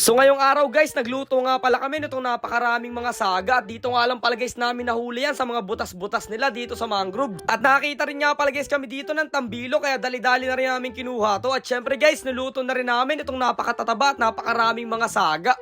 So ngayong araw guys, nagluto nga pala kami nitong napakaraming mga saga at dito nga lang pala guys namin nahuli yan sa mga butas-butas nila dito sa mangrove. At nakakita rin nga pala guys kami dito ng tambilo kaya dali-dali na rin namin kinuha to. At syempre guys, niluto na rin namin itong napakatataba at napakaraming mga saga.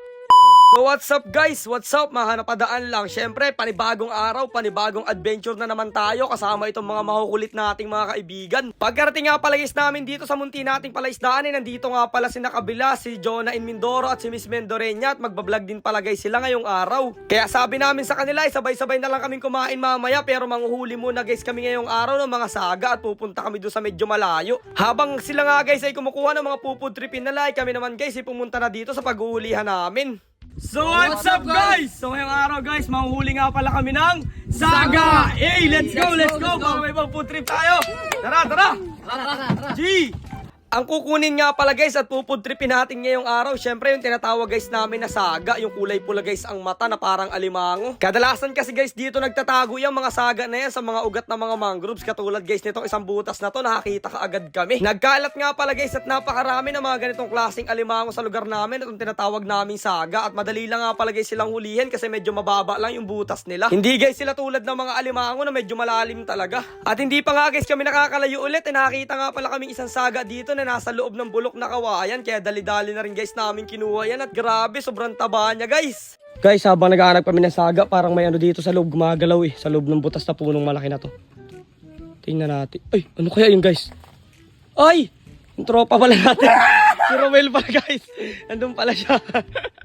So what's up guys? What's up? Mahanapadaan lang. Syempre, panibagong araw, panibagong adventure na naman tayo kasama itong mga makukulit nating mga kaibigan. Pagkarating nga pala guys namin dito sa munti nating palaisdaan, eh, nandito nga pala si Nakabila, si Jonah in Mindoro at si Miss Mendorenya at magbablog din pala guys sila ngayong araw. Kaya sabi namin sa kanila, eh, sabay-sabay na lang kaming kumain mamaya pero manguhuli muna guys kami ngayong araw ng mga saga at pupunta kami doon sa medyo malayo. Habang sila nga guys ay kumukuha ng mga pupudripin nila, ay kami naman guys ay pumunta na dito sa pag-uulihan namin. So what's up guys? So ngayong araw guys, mahuhuli nga pala kami ng Saga! Hey, let's go, let's go! Para may pang food trip tayo! Tara, tara! G! Ang kukunin nga pala guys at pupudripin natin ngayong araw Syempre yung tinatawag guys namin na saga Yung kulay pula guys ang mata na parang alimango. Kadalasan kasi guys dito nagtatago yung mga saga na yan Sa mga ugat na mga mangroves. Katulad guys nitong isang butas na to Nakakita ka agad kami. Nagkalat nga pala guys at napakarami ng mga ganitong klaseng alimango sa lugar namin At tinatawag naming saga. At madali lang nga pala guys silang hulihin Kasi medyo mababa lang yung butas nila. Hindi guys sila tulad ng mga alimango na medyo malalim talaga. At hindi pa nga guys kami nakakalayo ulit eh, Nakakita nga pala kami isang saga dito na nasa loob ng bulok na kawayan Kaya dali-dali na rin guys namin kinuha yan At grabe sobrang taba niya guys Guys, habang naghahanap kami ng saga, parang may ano dito sa loob gumagalaw eh. Sa loob ng butas na punong malaki na to. Tingnan natin. Ay, ano kaya yun guys? Ay! Yung tropa pala natin. si Romel pala guys. Nandun pala siya.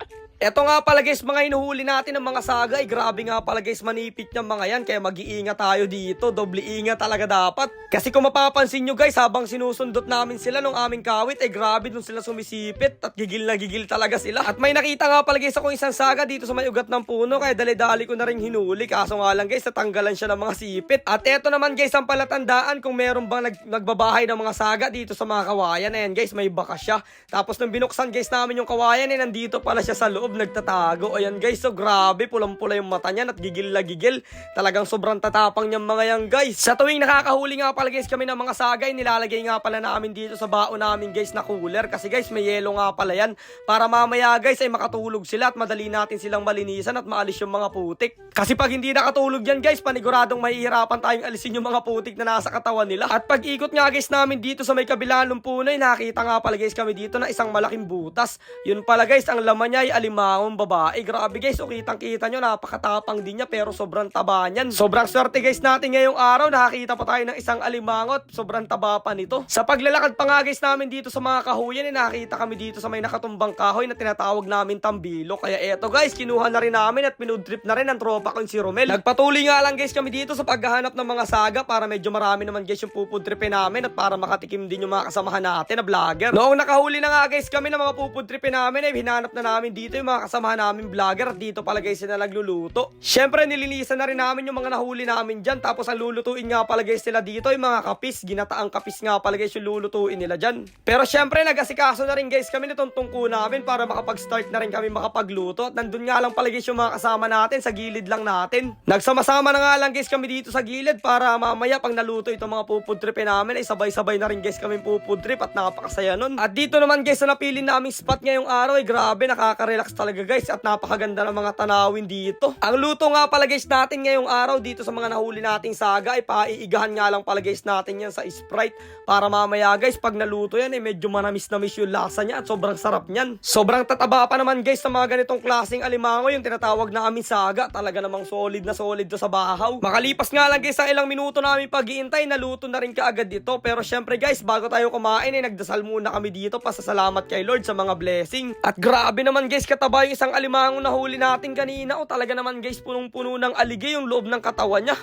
Eto nga pala guys, mga hinuhuli natin ng mga saga, ay grabe nga pala guys, manipit ng mga yan, kaya mag-iingat tayo dito, doble ingat talaga dapat. Kasi kung mapapansin nyo guys, habang sinusundot namin sila nung aming kawit, ay grabe dun sila sumisipit, at gigil na gigil talaga sila. At may nakita nga pala guys ako isang saga dito sa may ugat ng puno, kaya dali-dali ko na rin hinuli, kaso nga lang guys, natanggalan siya ng mga sipit. At eto naman guys, ang palatandaan kung meron bang nag nagbabahay ng mga saga dito sa mga kawayan, ayan guys, may baka siya. Tapos nung binuksan guys namin yung kawayan, eh, nandito pala siya sa loob, nagtatago. Ayan guys, so grabe, pulang-pula yung mata niya at gigil na gigil. Talagang sobrang tatapang niyang mga yan guys. Sa tuwing nakakahuli nga pala guys kami ng mga sagay, nilalagay nga pala namin dito sa bao namin guys na cooler. Kasi guys, may yelo nga pala yan. Para mamaya guys ay makatulog sila at madali natin silang malinisan at maalis yung mga putik. Kasi pag hindi nakatulog yan guys, paniguradong mahihirapan tayong alisin yung mga putik na nasa katawan nila. At pag ikot nga guys namin dito sa may kabilang ng puno, ay nakita nga pala guys kami dito na isang malaking butas. Yun pala guys, ang laman niya ay alimangong babae. Grabe guys, so kitang kita nyo, napakatapang din niya pero sobrang taba niyan. Sobrang swerte guys natin ngayong araw, nakakita pa tayo ng isang alimangot, sobrang taba pa nito. Sa paglalakad pa nga guys namin dito sa mga kahuyan, eh, nakita kami dito sa may nakatumbang kahoy na tinatawag namin tambilo. Kaya eto guys, kinuha na rin namin at pinudrip na rin ang tropa ko si Romel. Nagpatuloy nga lang guys kami dito sa paghahanap ng mga saga para medyo marami naman guys yung pupudripin namin at para makatikim din yung mga kasamahan natin na vlogger. Noong nakahuli na nga guys kami ng mga pupudripin namin, eh, hinanap na namin dito yung mga kasamahan namin vlogger at dito pala guys sila nagluluto. Syempre nilinisan na rin namin yung mga nahuli namin dyan tapos ang lulutuin nga pala guys sila dito yung mga kapis, ginataang kapis nga pala guys yung lulutuin nila dyan. Pero syempre nag-asikaso na rin guys kami nitong tungko namin para makapag-start na rin kami makapagluto at nandun nga lang pala guys yung mga kasama natin sa gilid lang natin. Nagsama-sama na nga lang guys kami dito sa gilid para mamaya pag naluto itong mga pupudripin namin ay sabay-sabay na rin guys kami pupudrip at napakasaya nun. At dito naman guys sa napili naming spot ngayong araw ay grabe nakaka-relax talaga guys at napakaganda ng mga tanawin dito. Ang luto nga pala guys natin ngayong araw dito sa mga nahuli nating saga ay paiigahan nga lang pala guys natin yan sa Sprite para mamaya guys pag naluto yan ay medyo manamis-namis yung lasa niya at sobrang sarap niyan. Sobrang tataba pa naman guys sa mga ganitong klaseng alimango yung tinatawag na aming saga. Talaga namang solid na solid to sa bahaw. Makalipas nga lang guys ang ilang minuto namin pag-iintay naluto na rin kaagad dito. Pero syempre guys bago tayo kumain ay nagdasal muna kami dito pasasalamat kay Lord sa mga blessing. At grabe naman guys kataba yung isang alimango na huli natin kanina. O talaga naman guys punong-puno ng aligay yung loob ng katawan niya.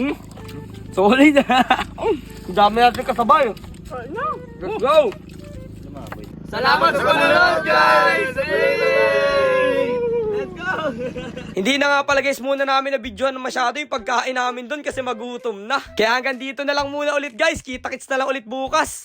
Hmm? Solid. Ang dami natin kasabay. Let's go! Salamat sa panonood, guys! Let's go! Hindi na nga pala guys muna namin na videohan masyado yung pagkain namin doon kasi magutom na. Kaya hanggang dito na lang muna ulit guys. Kita-kits na lang ulit bukas.